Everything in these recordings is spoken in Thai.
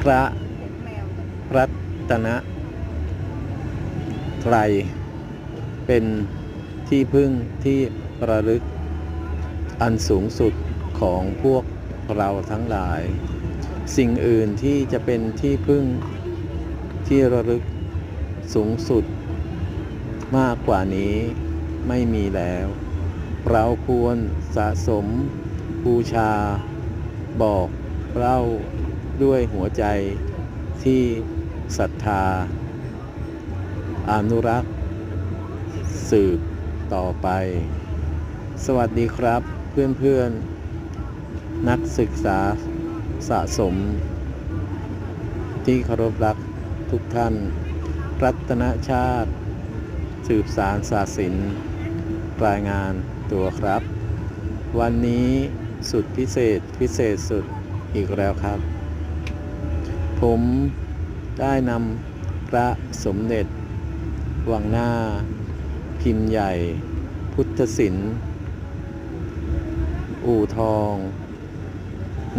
พระรัตนไตรยเป็นที่พึ่งที่ระลึกอันสูงสุดของพวกเราทั้งหลาย สิ่งอื่นที่จะเป็นที่พึ่งที่ระลึกสูงสุด มากกว่านี้ไม่มีแล้ว เราควรสะสมบูชาบอกเล่า ด้วยหัวใจที่ศรัทธา อนุรักษ์ สืบต่อไป สวัสดีครับเพื่อนๆ นักศึกษาสะสม ที่เคารพรักทุกท่าน รัตนชาติ สืบสารศาสิน รายงานตัวครับ วันนี้สุดพิเศษพิเศษสุดอีกแล้วครับ ผมได้นำพระสมเด็จ วังหน้า พิมพ์ใหญ่ พุทธศิลป์อู่ทอง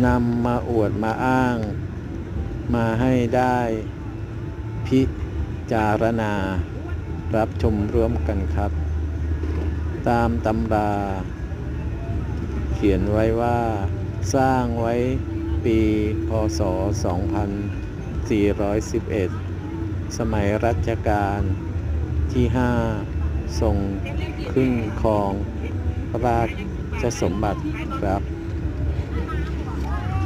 นำมาอวดมาอ้าง มาให้ได้พิจารณา รับชมร่วมกันครับ ตามตำรา เขียนไว้ว่าสร้างไว้ ปี พศ 2411 สมัยรัชกาลที่ 5 ทรงขึ้นครองราชสมบัติครับ